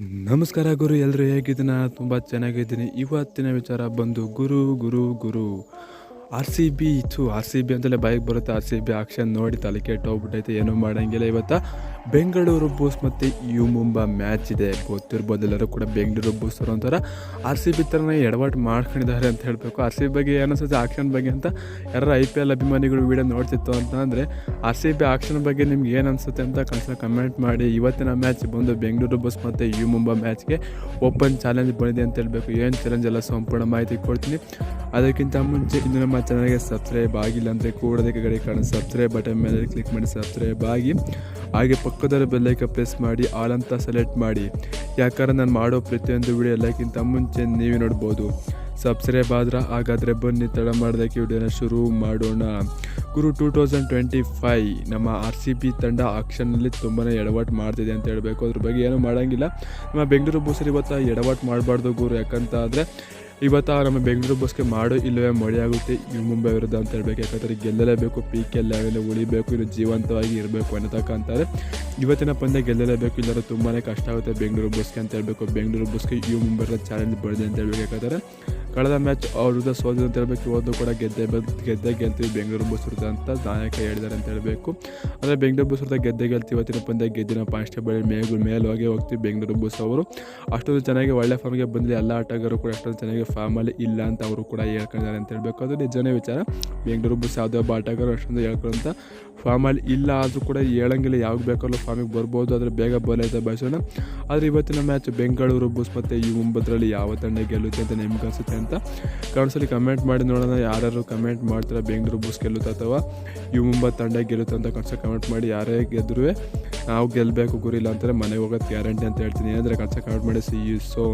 ನಮಸ್ಕಾರ ಗುರು ಎಲ್ಲರೂ ಹೇಗಿದ್ದೀನ ತುಂಬ ಚೆನ್ನಾಗಿದ್ದೀನಿ. ಇವತ್ತಿನ ವಿಚಾರ ಬಂದು, ಗುರು ಗುರು ಗುರು. ಆರ್ ಸಿ ಬಿ ಇತ್ತು. ಆರ್ ಸಿ ಬಿ ಅಂತಲೇ ಬೈಕ್ ಬರುತ್ತೆ. ಆರ್ ಸಿ ಬಿ ಆಕ್ಷನ್ ನೋಡಿ ತಲೆ ಕೆಟ್ಟೋಗ್ಬಿಟ್ಟೈತೆ. ಏನೂ ಮಾಡೋಂಗಿಲ್ಲ ಇವತ್ತು. ಬೆಂಗಳೂರು ಬೂಸ್ ಮತ್ತು ಯು ಮುಂಬಾ ಮ್ಯಾಚ್ ಇದೆ. ಗೊತ್ತಿರ್ಬೋದು, ಎಲ್ಲರೂ ಕೂಡ ಬೆಂಗಳೂರು ಬೂಸ್ ಅವರು ಒಂಥರ ಆರ್ ಸಿ ಬಿ ಥರನೇ ಎಡವಟ್ಟು ಮಾಡ್ಕೊಂಡಿದ್ದಾರೆ ಅಂತ ಹೇಳಬೇಕು. ಆರ್ ಸಿ ಬಿ ಬಗ್ಗೆ ಏನಿಸುತ್ತೆ ಆಕ್ಷನ್ ಬಗ್ಗೆ ಅಂತ ಯಾರು ಐ ಪಿ ಎಲ್ ಅಭಿಮಾನಿಗಳು ವೀಡಿಯೋ ನೋಡ್ತಿತ್ತು ಅಂತ ಅಂದರೆ, ಆರ್ ಸಿ ಬಿ ಆಕ್ಷನ್ ಬಗ್ಗೆ ನಿಮ್ಗೆ ಏನು ಅನಿಸುತ್ತೆ ಅಂತ ಕನ್ಸ ಕಮೆಂಟ್ ಮಾಡಿ. ಇವತ್ತಿನ ಮ್ಯಾಚ್ ಬಂದು ಬೆಂಗಳೂರು ಬಸ್ ಮತ್ತು ಯು ಮುಂಬಾ ಮ್ಯಾಚ್ಗೆ ಓಪನ್ ಚಾಲೆಂಜ್ ಬಂದಿದೆ ಅಂತ ಹೇಳಬೇಕು. ಏನು ಚಾಲೆಂಜ್ ಎಲ್ಲ ಸಂಪೂರ್ಣ ಮಾಹಿತಿ ಕೊಡ್ತೀನಿ. ಅದಕ್ಕಿಂತ ಮುಂಚೆ ಇನ್ನು ನಮ್ಮ ಚಾನಲ್ಗೆ ಸಬ್ಸ್ಕ್ರೈಬ್ ಆಗಿಲ್ಲ ಅಂದರೆ ಕೂಡೋದಕ್ಕೆ ಕಡೆ ಕಾಣ ಸಬ್ಸ್ಕ್ರೈಬ್ ಬಟನ್ ಮೇಲೆ ಕ್ಲಿಕ್ ಮಾಡಿ. ಸಬ್ಸ್ಕ್ರೈಬ್ ಆಗಿ. ಹಾಗೆ ಪಕ್ಕದಲ್ಲೇ ಬೆಲ್ಲೈಕ ಪ್ರೆಸ್ ಮಾಡಿ ಆಲ್ ಅಂತ ಸೆಲೆಕ್ಟ್ ಮಾಡಿ. ಯಾಕಂದ್ರೆ ನಾನು ಮಾಡೋ ಪ್ರತಿಯೊಂದು ವಿಡಿಯೋ ಎಲ್ಲಕ್ಕಿಂತ ಮುಂಚೆ ನೀವೇ ನೋಡ್ಬೋದು. ಸಬ್ಸ್ಕ್ರೈಬ್ ಆದ್ರೆ ಹಾಗಾದರೆ ಬನ್ನಿ, ತಡ ಮಾಡೋದಕ್ಕೆ ವಿಡಿಯೋನ ಶುರು ಮಾಡೋಣ. ಗುರು ಟೂ ತೌಸಂಡ್ ಟ್ವೆಂಟಿ ಫೈ ನಮ್ಮ ಆರ್ ಸಿ ಬಿ ತಂಡ ಆಕ್ಷನ್ನಲ್ಲಿ ತುಂಬಾ ಎಡವಟ್ಟು ಮಾಡ್ತಿದೆ ಅಂತ ಹೇಳಬೇಕು. ಅದ್ರ ಬಗ್ಗೆ ಏನೂ ಮಾಡೋಂಗಿಲ್ಲ. ನಮ್ಮ ಬೆಂಗಳೂರು ಬೂಸರಿ ಇವತ್ತು ಎಡವಟ್ಟು ಮಾಡಬಾರ್ದು ಗುರು, ಯಾಕಂತ ಆದರೆ ಇವತ್ತು ನಮ್ಮ ಬೆಂಗಳೂರು ಬಸ್ಗೆ ಮಾಡೋ, ಇಲ್ಲವೇ ಮಳೆ ಆಗುತ್ತೆ. ಇವು ಮುಂಬೈ ವಿರುದ್ಧ ಅಂತ ಹೇಳ್ಬೇಕು. ಯಾಕಂದರೆ ಗೆಲ್ಲಲೇಬೇಕು. ಪಿ ಕೆ ಲೆವೆಲ್ ಉಳಿಬೇಕು. ಇನ್ನು ಜೀವಂತವಾಗಿ ಇರಬೇಕು ಅನ್ನತಕ್ಕಂತಾರೆ ಇವತ್ತಿನ ಪಂದ್ಯ ಗೆಲ್ಲಲೇಬೇಕು. ಇಲ್ಲರೂ ತುಂಬಾ ಕಷ್ಟ ಆಗುತ್ತೆ ಬೆಂಗಳೂರು ಬಸ್ಗೆ ಅಂತ ಹೇಳಬೇಕು. ಬೆಂಗಳೂರು ಬಸ್ಗೆ ಇವು ಮುಂಬೈ ಚಾಲೆಂಜ್ ಬಡಿದೆ ಅಂತ ಹೇಳ್ಬೇಕು. ಯಾಕಂದರೆ ಕಳೆದ ಮ್ಯಾಚ್ ಅವ್ರ ವಿರುದ್ಧ ಅಂತ ಹೇಳಬೇಕು. ಇವತ್ತು ಕೂಡ ಗೆದ್ದೆ ಗೆದ್ದೆ ಗೆಲ್ತೀವಿ. ಬೆಂಗಳೂರು ಬಸ್ ಅಂತ ನಾಯಕ ಹೇಳಿದ್ದಾರೆ ಅಂತ ಹೇಳಬೇಕು. ಅಂದರೆ ಬೆಂಗಳೂರು ಬಸ್ ಗೆದ್ದೆ ಗೆಲ್ತೀವಿ. ಇವತ್ತಿನ ಪಂದ್ಯ ಗೆದ್ದಿನ ಕಾನ್ಸ್ಟೇಬಲ್ ಮೇಗು ಮೇಲೆ ಹೋಗಿ ಹೋಗ್ತೀವಿ. ಬೆಂಗಳೂರು ಬಸ್ ಅವರು ಅಷ್ಟೊಂದು ಚೆನ್ನಾಗಿ ಒಳ್ಳೆ ಫಾರ್ಮ್ಗೆ ಬಂದಿದೆ ಎಲ್ಲ ಆಟಗಾರರು ಕೂಡ ಅಷ್ಟೊಂದು ಚೆನ್ನಾಗಿ ಫಾರ್ಮಲ್ಲಿ ಇಲ್ಲ ಅಂತ ಅವರು ಕೂಡ ಹೇಳ್ಕೊಂಡಿದ್ದಾರೆ ಅಂತ ಹೇಳಬೇಕು. ಅದು ನಿಜನೇ ವಿಚಾರ. ಬೆಂಗಳೂರು ಬಸ್ ಯಾವುದೇ ಒಬ್ಬ ಆಟಗಾರರು ಅಷ್ಟೊಂದು ಹೇಳ್ಕೊಳ್ಳೋಂಥ ಫಾರ್ಮಲ್ಲಿ ಇಲ್ಲ ಆದರೂ ಕೂಡ ಹೇಳಂಗಿಲ್ಲ. ಯಾವಾಗ ಬೇಕಾದ್ರೂ ಫಾರ್ಮಿಗೆ ಬರ್ಬೋದು. ಆದರೆ ಬೇಗ ಬಲೈತೆ ಬಯಸೋಣ ಆದರೆ ಇವತ್ತಿನ ಮ್ಯಾಚ್ ಬೆಂಗಳೂರು ಬಸ್ ಮತ್ತು ಈ ಒಂಬತ್ತರಲ್ಲಿ ಯಾವ ತಂಡ ಗೆಲ್ಲುತ್ತೆ ಅಂತ ನಿಮ್ಗೆ ಅನಿಸುತ್ತೆ? ಅಂತ ಕಮೆಂಟ್ಸಲ್ಲಿ ಕಮೆಂಟ್ ಮಾಡಿ ನೋಡೋಣ ಯಾರು ಕಮೆಂಟ್ ಮಾಡ್ತಾರೆ, ಬೆಂಗಳೂರು ಬಸ್ ಗೆಲ್ಲುತ್ತೆ ಅಥವಾ ಯು ಮುಂಬೈ ತಂಡ ಗೆಲ್ಲುತ್ತೆ ಅಂತ ಕನ್ಸ ಕಮೆಂಟ್ ಮಾಡಿ, ಯಾರೇ ಗೆದ್ರೂ ನಾವು ಗೆಲ್ಲಬೇಕು ಗುರಿ ಇಲ್ಲ ಅಂತಾರೆ, ಮನೆಗೆ ಹೋಗೋದು ಗ್ಯಾರಂಟಿ ಅಂತ ಹೇಳ್ತೀನಿ. ಏನಂದರೆ ಕನ್ಸ ಕಮೆಂಟ್ ಮಾಡಿ ಸಿ ಯು ಸೋ